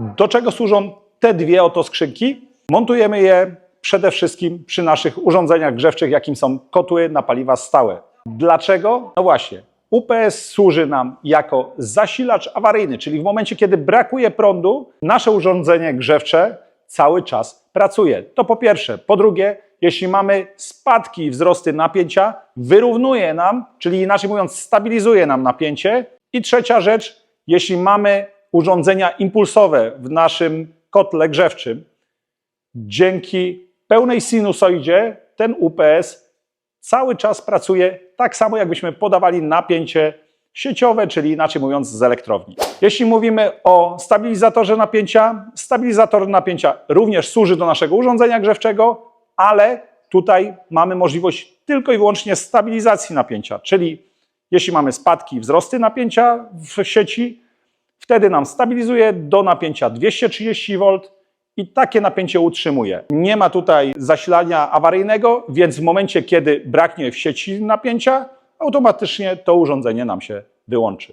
Do czego służą te dwie oto skrzynki? Montujemy je przede wszystkim przy naszych urządzeniach grzewczych, jakim są kotły na paliwa stałe. Dlaczego? No właśnie. UPS służy nam jako zasilacz awaryjny, czyli w momencie, kiedy brakuje prądu, nasze urządzenie grzewcze cały czas pracuje. To po pierwsze. Po drugie, jeśli mamy spadki i wzrosty napięcia, wyrównuje nam, czyli inaczej mówiąc, stabilizuje nam napięcie. I trzecia rzecz, jeśli mamy urządzenia impulsowe w naszym kotle grzewczym, dzięki pełnej sinusoidzie ten UPS cały czas pracuje tak samo, jakbyśmy podawali napięcie sieciowe, czyli inaczej mówiąc z elektrowni. Jeśli mówimy o stabilizatorze napięcia, stabilizator napięcia również służy do naszego urządzenia grzewczego, ale tutaj mamy możliwość tylko i wyłącznie stabilizacji napięcia, czyli jeśli mamy spadki i wzrosty napięcia w sieci, wtedy nam stabilizuje do napięcia 230 V i takie napięcie utrzymuje. Nie ma tutaj zasilania awaryjnego, więc w momencie, kiedy braknie w sieci napięcia, automatycznie to urządzenie nam się wyłączy.